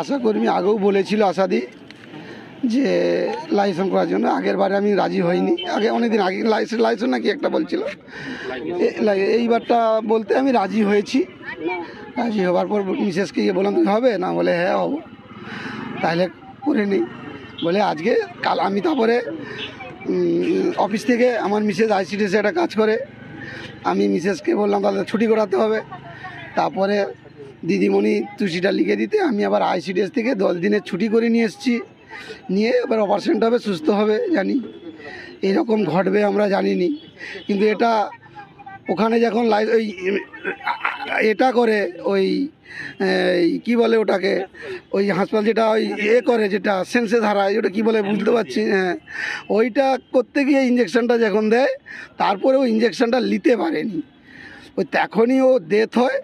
আশাকর্মী আগেও বলেছিল আশাদি যে লাইসেন্স করার জন্য, আগের বারে আমি রাজি হইনি। আগে অনেকদিন আগে লাইসেন্স লাইসেন্স নাকি একটা বলছিল। এইবারটা বলতে আমি রাজি হয়েছি। রাজি হওয়ার পর মিসেসকে গিয়ে বললাম, তুমি হবে? না, বলে হ্যাঁ হব। তাহলে করে নিই। বলে, আজকে কাল আমি তারপরে অফিস থেকে আমার মিসেস আইসিডিএসে একটা কাজ করে। আমি মিসেসকে বললাম, তাহলে ছুটি করাতে হবে। তারপরে দিদিমণি তুষিটা লিখে দিতে, আমি আবার আইসিডিএস থেকে দশ দিনের ছুটি করে নিয়ে এসেছি। নিয়ে এবার অপারেশনটা হবে, সুস্থ হবে, জানি। এরকম ঘটবে আমরা জানিনি। কিন্তু এটা ওখানে যখন লাই, ওই, এটা করে, ওই কি বলে ওটাকে, ওই হাসপাতাল যেটা ওই এ করে যেটা সেন্সে ধারায় ওটা কি বলে বুঝতে পারছি হ্যাঁ। ওইটা করতে গিয়ে ইঞ্জেকশনটা যখন দেয় তারপরে ও ইঞ্জেকশনটা নিতে পারেনি। ওই তখনই ও ডেথ হয়।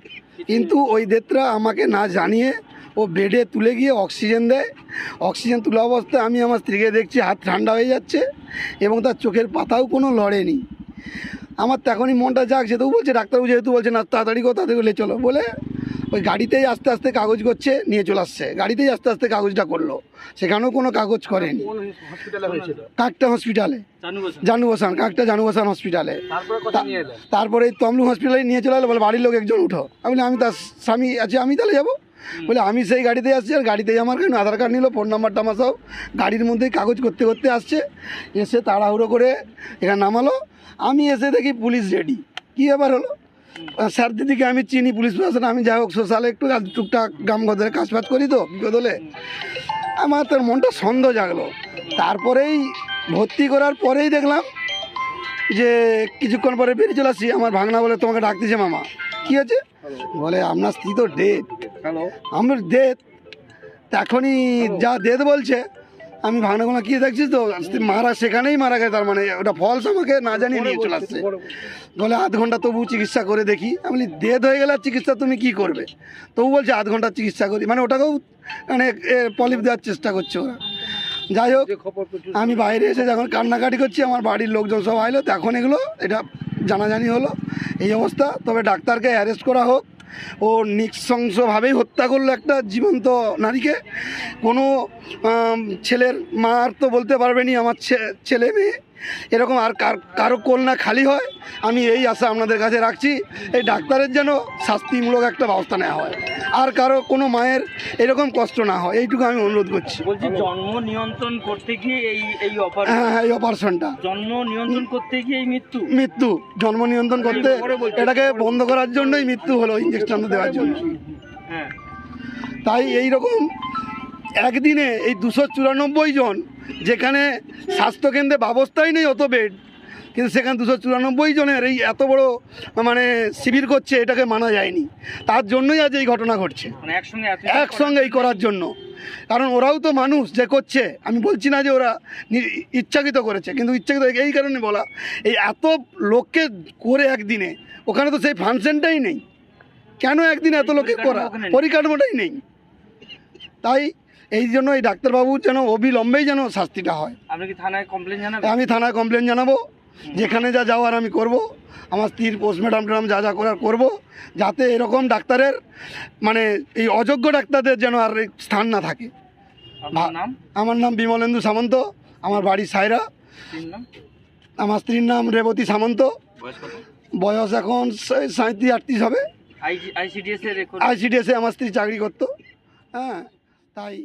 কিন্তু ওই ডেথটা আমাকে না জানিয়ে ও বেডে তুলে গিয়ে অক্সিজেন দেয়। অক্সিজেন তোলা অবস্থায় আমি আমার স্ত্রীকে দেখছি, হাত ঠান্ডা হয়ে যাচ্ছে এবং তার চোখের পাতাও কোনো লড়েনি। আমার তখনই মনটা জাগছে, তবু বলছে, ডাক্তারবাবু যেহেতু বলছে না তাড়াতাড়ি কথা বলে চলো। বলে ওই গাড়িতেই আস্তে আস্তে কাগজ করছে নিয়ে চলে আসছে। গাড়িতেই আস্তে আস্তে কাগজটা করল। সেখানেও কোনো কাগজ করেনি। কাকটা হসপিটালে জানু বসান কাকটা জানু বসান হসপিটালে তারপরে এই তমলু হসপিটালে নিয়ে চলে এলো বলে বাড়ির লোক একজন উঠো। আমি আমি তার স্বামী আছে আমি তাহলে যাব? বলে আমি সেই গাড়িতে আসছি আর গাড়িতেই আমার কেন আধার কার্ড নিল ফোন নাম্বারটা আমার সব গাড়ির মধ্যেই কাগজ করতে করতে আসছে। এসে তাড়াহুড়ো করে এখানে নামালো। আমি এসে দেখি পুলিশ রেডি কী ব্যাপার হলো? স্যার দিদিকে আমি চিনি পুলিশ প্রশাসন আমি যাই হোক সোশ্যালে একটু টুকটাক গ্রাম গদরে কাজ ফাজ করি তো বিপদ আমার তোর মনটা সন্দেহ জাগলো। তারপরেই ভর্তি করার পরেই দেখলাম যে কিছুক্ষণ পরে বেরিয়ে চলে আসি আমার ভাগনা বলে তোমাকে ডাকতেছে মামা। কি আছে বলে আপনার স্ত্রী তো ডেট আমার ডেট এখনই যা ডেট বলছে আমি ভাগনাগুলো কি দেখছিস তো মারা সেখানেই মারা গেছে, তার মানে ওটা ফলস আমাকে না জানিয়ে নিয়ে চলে আসছে। বলে, আধ ঘণ্টা তবু চিকিৎসা করে দেখি। আমি ডেথ হয়ে গেলে চিকিৎসা তুমি কি করবে? তবু বলছে, আধ ঘণ্টা চিকিৎসা করি। মানে ওটাকেও মানে পলিপ দেওয়ার চেষ্টা করছে ওরা। যাই হোক, আমি বাইরে এসে যখন কান্নাকাটি করছি, আমার বাড়ির লোকজন সব আইলো তখন এগুলো, এটা জানাজানি হলো। এই অবস্থা, তবে ডাক্তারকে অ্যারেস্ট করা হোক। ও নৃশংসভাবেই হত্যা করল একটা জীবন্ত নারীকে। কোনো ছেলের মার তো বলতে পারবেনি আমার ছেলে মেয়ে। এরকম আর কার, কারও কোল না খালি হয়। আমি এই আশা আপনাদের কাছে রাখছি। এই ডাক্তারের যেন শাস্তিমূলক একটা ব্যবস্থা নেওয়া হয়। আর কারও কোনো মায়ের এরকম কষ্ট না হয়। এইটুকু আমি অনুরোধ করছি। বলছি জন্ম নিয়ন্ত্রণ করতে গিয়ে এই এই অপারেশন হ্যাঁ হ্যাঁ এই অপারেশনটা জন্ম নিয়ন্ত্রণ করতে গিয়ে এই মৃত্যু? মৃত্যু। জন্ম নিয়ন্ত্রণ করতে এটাকে বন্ধ করার জন্যই মৃত্যু হলো ইঞ্জেকশন দেওয়ার জন্য। হ্যাঁ। তাই এই রকম একদিনে এই দুশো চুরানব্বই জন যেখানে স্বাস্থ্যকেন্দ্রে ব্যবস্থাই নেই অত বেড কিন্তু সেখানে দুশো চুরানব্বই জনের এই এত বড় মানে শিবির করছে এটাকে মানা যায়নি। তার জন্যই আজ এই ঘটনা ঘটছে। মানে একসঙ্গে এই করার জন্য। কারণ ওরাও তো মানুষ যে করছে আমি বলছি না যে ওরা ইচ্ছাকৃত করেছে কিন্তু ইচ্ছাকৃত এই কারণে বলা এই এত লোককে করে একদিনে ওখানে তো সেই ফাংশনটাই নেই। কেন একদিন এত লোককে করা। পরিকাঠামোটাই নেই। তাই এই জন্য এই ডাক্তারবাবু যেন অবিলম্বেই যেন শাস্তিটা হয়। কি থানায় কমপ্লেন জানাবেন? আমি থানায় কমপ্লেন জানাব। যেখানে যা যাওয়ার আমি করব আমার স্ত্রীর পোস্টমর্টম টম যা যা করার করব যাতে এরকম ডাক্তারের মানে এই অযোগ্য ডাক্তারদের যেন আর স্থান না থাকে। আমার নাম বিমলেন্দু সামন্ত আমার বাড়ি সায়রা। আমার স্ত্রীর নাম রেবতী সামন্ত। বয়স এখন সাঁত্রিশ আটত্রিশ হবে। আইসিডিএস আমার স্ত্রী চাকরি করতো। হ্যাঁ তাই